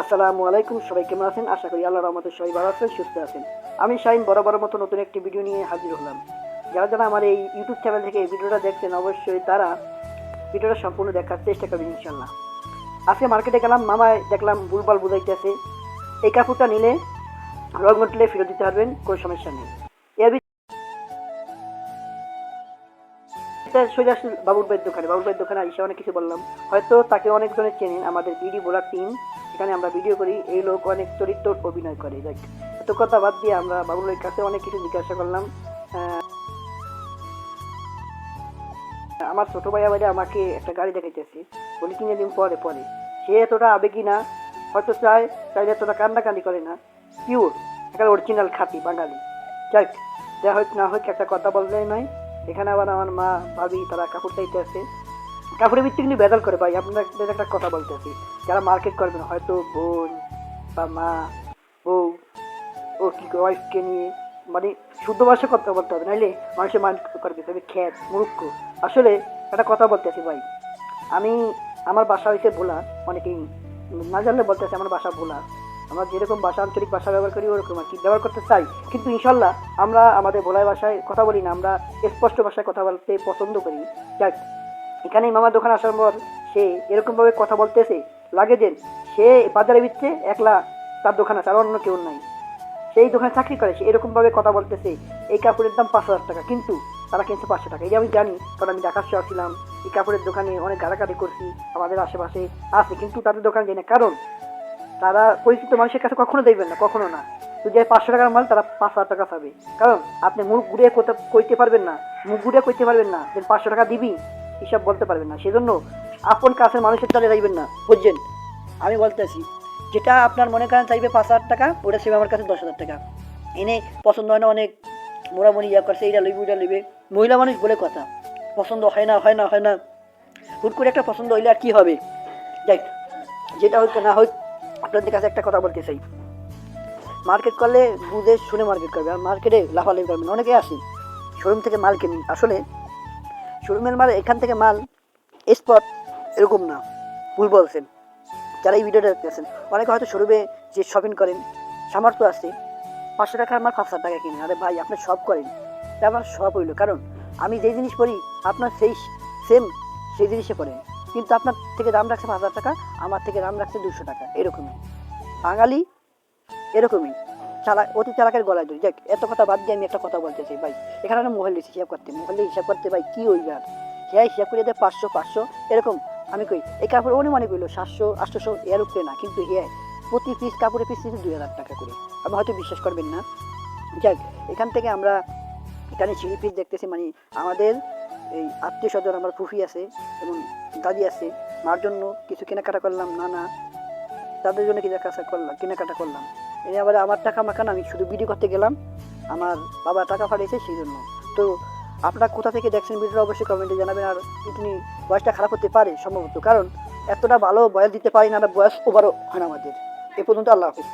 আসসালামু আলাইকুম, সবাই কেমন আছেন? আশা করি আল্লাহ রহমতে সবাই ভালো আছেন, সুস্থ আছেন। আমি শাহিন বড় মতো নতুন একটি ভিডিও নিয়ে হাজির হলাম। যারা যারা আমার এই ইউটিউব চ্যানেল থেকে এই ভিডিওটা দেখছেন, অবশ্যই তারা ভিডিওটা সম্পূর্ণ দেখার চেষ্টা করবেন ইনশাল্লাহ আজকে মার্কেটে গেলাম, মামায় দেখলাম বুলবাল বুঝাইতেছে। এই কাপড়টা নিলে রং উঠলে ফেরত দিতে পারবেন, কোনো সমস্যা নেই। সোজা বাবুর ভাইয়ের দোকানে। বাবুর ভাইয়ের দোকানে এসে অনেক কিছু বললাম। হয়তো তাকে অনেকজনে চেনেন, আমাদের বিডি বোলার টিম এখানে আমরা ভিডিও করি, এই লোক অনেক চরিত্র অভিনয় করে দেখ এত কথা বাদ দিয়ে আমরা ভাইয়ের কাছে অনেক কিছু জিজ্ঞাসা করলাম। আমার ছোট ভাই আবার আমাকে একটা গাড়ি দেখাইতেছে বলি কিনে দিন পরে পরে। সে এতটা আবেগী না, হয়তো চায়, চাইলে এতটা কান্নাকান্দি করে না। পিওর একটা অরিজিনাল খাঁটি বাঙালি। যাক যা হোক না হোক, একটা কথা বললে নয় এখানে আবার আমার মা, ভাবি, তারা কাপড় চাইতে আছে কাপড়ের ভিত্তি কিন্তু বেদাল করে ভাই, আপনাদের একটা কথা বলতেছি যারা মার্কেট করবেন, হয়তো বোন বা মা, বউ, ও কি ওয়াইফকে নিয়ে মানে শুদ্ধ ভাষা কথা বলতে হবে, নাইলে মানুষের মাইন্ড করবে তবে খ্যাত মুরুক্ষ আসলে একটা কথা বলতেছি ভাই, আমি, আমার বাসা হয়েছে ভোলা, অনেকেই না জানলে বলতে আছে আমার বাসা ভোলা। আমরা যেরকম ভাষা, আঞ্চলিক ভাষা ব্যবহার করি, ওরকম আর কি ব্যবহার করতে চাই। কিন্তু ইনশাল্লাহ আমরা আমাদের ভোলায় ভাষায় কথা বলি না, আমরা স্পষ্ট ভাষায় কথা বলতে পছন্দ করি। যাক এখানে মামার দোকান আসার পর সে এরকমভাবে কথা বলতেছে লাগে যে সে বাজারে বিচ্ছে একলা তার দোকান আছে, আর অন্য কেউ নাই। সেই দোকানে চাকরি করে, সে এরকমভাবে কথা বলতেছে, এই কাপড়ের দাম পাঁচ হাজার টাকা, কিন্তু তারা কিনছে পাঁচশো টাকা। এই আমি জানি, কারণ আমি ঢাকার শহর ছিলাম, এই কাপড়ের দোকানে অনেক গাড়াগাড়ি করছি, আমাদের আশেপাশে আছে, কিন্তু তাদের দোকান যায় না। কারণ তারা পরিচিত মানুষের কাছে কখনো দেখবেন না, কখনো না। যদি পাঁচশো টাকার মাল তারা পাঁচ হাজার টাকা পাবে। কারণ আপনি মুখ কোথা কইতে পারবেন না, মুখ ঘুরিয়ে কইতে পারবেন না যে পাঁচশো টাকা দিবি হিসাব বলতে পারবেন না। সেজন্য আপন কাছের মানুষের তালে যাইবেন না, বুঝছেন? আমি বলতেছি, যেটা আপনার মনে করেন চাইবে পাঁচ হাজার টাকা, ওটা সেবে আমার কাছে দশ হাজার টাকা। এনে পছন্দ হয় না অনেক মোড়ামুড়ি ইয়া করছে, এইটা লইবে, ওইটা লইবে। মহিলা মানুষ বলে কথা, পছন্দ হয় না হয় না হয় না। হুট করে একটা পছন্দ হইলে আর কী হবে? যাই যেটা হোক না হোক, আপনাদের কাছে একটা কথা বলতে চাই। মার্কেট করলে বুঝে শুনে মার্কেট করবে, আর মার্কেটে লাফালাফি করবেন অনেকে আসে শোরুম থেকে মাল কিনি আসলে শোরুমের মাল, এখান থেকে মাল স্পট এরকম না, ভুল বলছেন। যারা এই ভিডিওটা দেখতেছেন, অনেকে হয়তো শোরুমে যে শপিং করেন, সামর্থ্য আছে, পাঁচশো টাকার আমার পাঁচ হাজার টাকা কিনে, আরে ভাই, আপনি সব করেন। তা আমার সব হইল। কারণ আমি যেই জিনিস পড়ি আপনার সেই সেম সেই জিনিসে পড়েন। কিন্তু আপনার থেকে দাম রাখছে পাঁচ হাজার টাকা, আমার থেকে দাম রাখছে দুশো টাকা, এরকমই। বাঙালি এরকমই। চালা, অতি চালাকের গলায় ধরি। দেখ, এত কথা বাদ দিয়ে আমি একটা কথা বলতে চাই, ভাই। এখানে মোবাইল হিসাব করতে মোবাইল হিসাব করতে, ভাই, কী হইবে আর? হ্যাঁ হিসাব করে দেয় পাঁচশো পাঁচশো, এরকম। আমি কই, এই কাপড় অনুমানে কইলো সাতশো, আটশোশো এর উপরে না, কিন্তু হ্যাঁ প্রতি পিস কাপড়ের পিস নিচ্ছে দুই হাজার টাকা করে। আপনি হয়তো বিশ্বাস করবেন না। যাক, এখান থেকে আমরা এখানে সিঁড়ি পিস দেখতেছি মানে আমাদের এই আত্মীয় স্বজন আমার ফুফি আছে এবং দাদি আছে। মার জন্য কিছু কেনাকাটা করলাম না না তাদের জন্য কিছু কাজা করলাম, কেনাকাটা করলাম। এই আবার আমার টাকা মাখান, আমি শুধু ভিডিও করতে গেলাম। আমার বাবা টাকা পাঠিয়েছে, সেই জন্য। তো আপনারা কোথা থেকে দেখছেন ভিডিওটা অবশ্যই কমেন্টে জানাবেন, আর তিনি বয়সটা খারাপ হতে পারে সম্ভবত, কারণ এতটা ভালো বয়স দিতে পারি না বয়স ওভারও হয় না আমাদের। এ পর্যন্ত আল্লাহ হাফিজ।